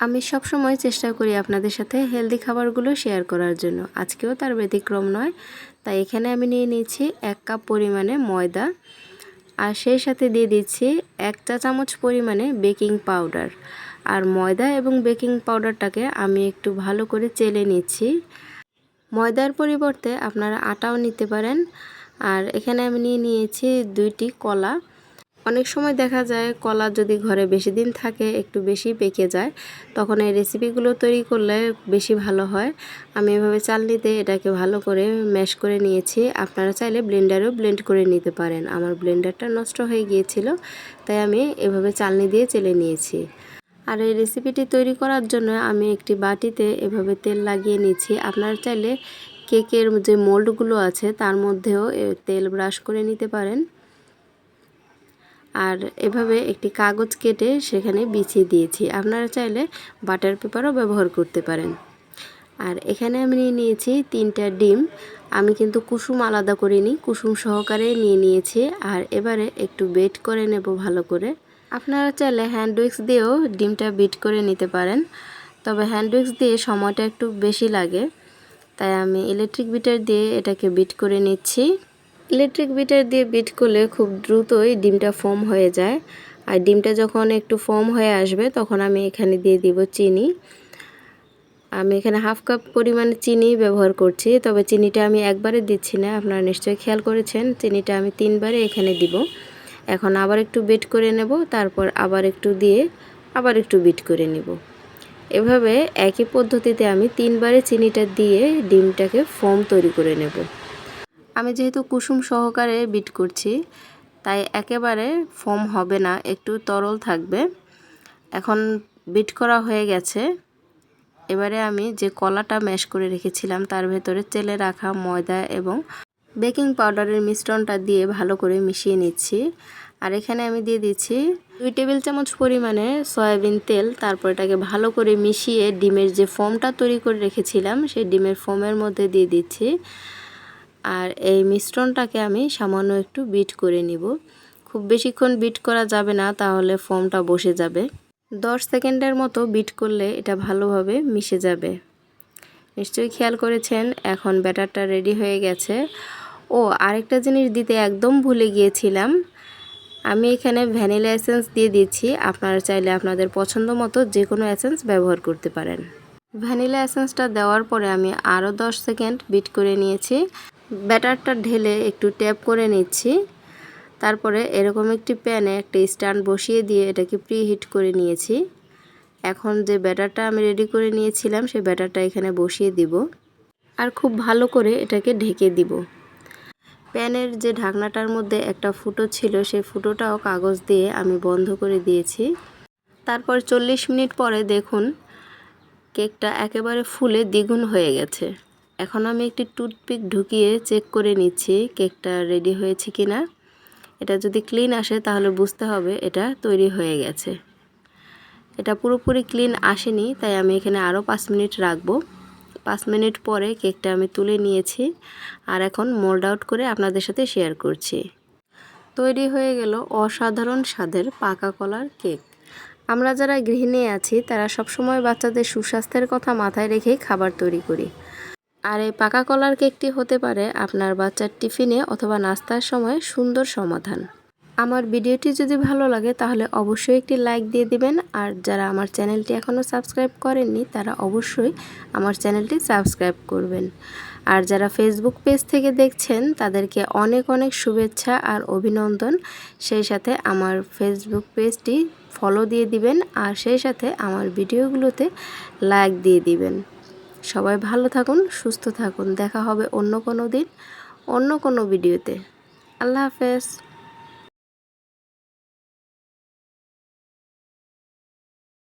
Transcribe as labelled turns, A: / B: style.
A: আমি সবসময় চেষ্টা করি আপনাদের সাথে হেলদি খাবারগুলো শেয়ার করার জন্য। আজকেও তার ব্যতিক্রম নয়। তাই এখানে আমি নিয়ে নিয়েছি এক কাপ পরিমাণে ময়দা আর সেই সাথে দিয়ে দিচ্ছি এক চা চামচ পরিমাণে বেকিং পাউডার আর ময়দা এবং বেকিং পাউডারটাকে আমি একটু ভালো করে চেলে নিচ্ছি। ময়দার পরিবর্তে আপনারা আটাও নিতে পারেন। আর এখানে আমি নিয়ে নিয়েছি দুইটি কলা। অনেক সময় দেখা যায় কলা যদি ঘরে বেশি দিন থাকে, একটু বেশি পেকে যায়, তখন এই রেসিপিগুলো তৈরি করলে বেশি ভালো হয়। আমি এভাবে চালনিতে এটাকে ভালো করে ম্যাশ করে নিয়েছি। আপনারা চাইলে ব্লেন্ডারেও ব্লেন্ড করে নিতে পারেন। আমার ব্লেন্ডারটা নষ্ট হয়ে গিয়েছিল, তাই আমি এভাবে চালনি দিয়ে চেলে নিয়েছি। আর এই রেসিপিটি তৈরি করার জন্য আমি একটি বাটিতে এভাবে তেল লাগিয়ে নিচ্ছি আপনারা চাইলে কেকের যে মোল্ডগুলো আছে, তার মধ্যেও তেল ব্রাশ করে নিতে পারেন। আর এভাবে একটি কাগজ কেটে সেখানে বিছিয়ে দিয়েছি। আপনারা চাইলে বাটার পেপারও ব্যবহার করতে পারেন। আর এখানে আমি নিয়ে নিয়েছি তিনটা ডিম। আমি কিন্তু কুসুম আলাদা করিনি, কুসুম সহকারে নিয়ে নিয়েছি। আর এবারে একটু বেট করে নেব ভালো করে। আপনারা চাইলে হ্যান্ড উইক্স দিয়েও ডিমটা বিট করে নিতে পারেন। তবে হ্যান্ড উইক্স দিয়ে সময়টা একটু বেশি লাগে। তাই আমি ইলেকট্রিক বিটার দিয়ে এটাকে বিট করে নিচ্ছি। ইলেকট্রিক বিটার দিয়ে বিট করলে খুব দ্রুতই ডিমটা ফোম হয়ে যায়। আর ডিমটা যখন একটু ফোম হয়ে আসবে, তখন আমি এখানে দিয়ে দিব চিনি। আমি এখানে হাফ কাপ পরিমাণে চিনি ব্যবহার করছি, তবে চিনিটা আমি একবারে দিচ্ছি না, আপনারা নিশ্চয়ই খেয়াল করেছেন, চিনিটা আমি তিনবারে এখানে দিব। এখন আবার একটু বিট করে নেব, তারপর আবার একটু দিয়ে আবার একটু বিট করে নেব। এভাবে একই পদ্ধতিতে আমি তিনবারে চিনিটা দিয়ে ডিমটাকে ফোম তৈরি করে নেব। আমি যেহেতু কুসুম সহকারে বিট করছি, তাই একেবারে ফোম হবে না, একটু তরল থাকবে। এখন বিট করা হয়ে গেছে। এবারে আমি যে কলাটা ম্যাশ করে রেখেছিলাম, তার ভেতরে তেলে রাখা ময়দা এবং বেকিং পাউডারের মিশ্রণটা দিয়ে ভালো করে মিশিয়ে নিচ্ছি। আর এখানে আমি দিয়ে দিচ্ছি দুই টেবিল চামচ পরিমাণে সয়াবিন তেল, তারপর এটাকে ভালো করে মিশিয়ে ডিমের যে ফোমটা তৈরি করে রেখেছিলাম, সেই ডিমের ফোমের মধ্যে দিয়ে দিচ্ছি। আর এই মিশ্রণটাকে আমি সামান্য একটু বিট করে নিব। খুব বেশিক্ষণ বিট করা যাবে না, তাহলে ফোমটা বসে যাবে। দশ সেকেন্ডের মতো বিট করলে এটা ভালোভাবে মিশে যাবে। নিশ্চয়ই খেয়াল করেছেন, এখন ব্যাটারটা রেডি হয়ে গেছে। ও, আরেকটা জিনিস দিতে একদম ভুলে গিয়েছিলাম। আমি এখানে ভ্যানিলা এসেন্স দিয়ে দিচ্ছি, আপনারা চাইলে আপনাদের পছন্দ মতো যে কোনো এসেন্স ব্যবহার করতে পারেন। ভ্যানিলা এসেন্সটা দেওয়ার পরে আমি আরও দশ সেকেন্ড বিট করে নিয়েছি। ব্যাটারটা ঢেলে একটু ট্যাপ করে নিচ্ছি। তারপরে এরকম একটি প্যানে একটা স্ট্যান্ড বসিয়ে দিয়ে এটাকে প্রি হিট করে নিয়েছি। এখন যে ব্যাটারটা আমি রেডি করে নিয়েছিলাম সেই ব্যাটারটা এখানে বসিয়ে দিব আর খুব ভালো করে এটাকে ঢেকে দিব। প্যানের যে ঢাকনাটার মধ্যে একটা ফুটো ছিল সেই ফুটোটাও কাগজ দিয়ে আমি বন্ধ করে দিয়েছি। তারপর চল্লিশ মিনিট পরে দেখুন, কেকটা একেবারে ফুলে দ্বিগুণ হয়ে গেছে। এখন আমি একটি টুথপিক ঢুকিয়ে চেক করে নিচ্ছি কেকটা রেডি হয়েছে কি না এটা যদি ক্লিন আসে তাহলে বুঝতে হবে এটা তৈরি হয়ে গেছে। এটা পুরোপুরি ক্লিন আসেনি, তাই আমি এখানে আরও পাঁচ মিনিট রাখব। পাঁচ মিনিট পরে কেকটা আমি তুলে নিয়েছি আর এখন মোল্ড আউট করে আপনাদের সাথে শেয়ার করছি। তৈরি হয়ে গেল অসাধারণ স্বাদের পাকা কলার কেক। আমরা যারা গৃহিণী আছি, তারা সবসময় বাচ্চাদের সুস্বাস্থ্যের কথা মাথায় রেখেই খাবার তৈরি করি। আর এই পাকা কলার কেকটি হতে পারে আপনার বাচ্চার টিফিনে অথবা নাস্তার সময় সুন্দর সমাধান। আমার ভিডিওটি যদি ভালো লাগে তাহলে অবশ্যই একটি লাইক দিয়ে দিবেন আর যারা আমার চ্যানেলটি এখনও সাবস্ক্রাইব করেননি তারা অবশ্যই আমার চ্যানেলটি সাবস্ক্রাইব করবেন। আর যারা ফেসবুক পেজ থেকে দেখছেন তাদেরকে অনেক অনেক শুভেচ্ছা আর অভিনন্দন। সেই সাথে আমার ফেসবুক পেজটি ফলো দিয়ে দিবেন আর সেই সাথে আমার ভিডিওগুলোতে লাইক দিয়ে দিবেন। সবাই ভালো থাকুন, সুস্থ থাকুন। দেখা হবে অন্য কোনো দিন, অন্য কোনো ভিডিওতে। আল্লাহ হাফেজ।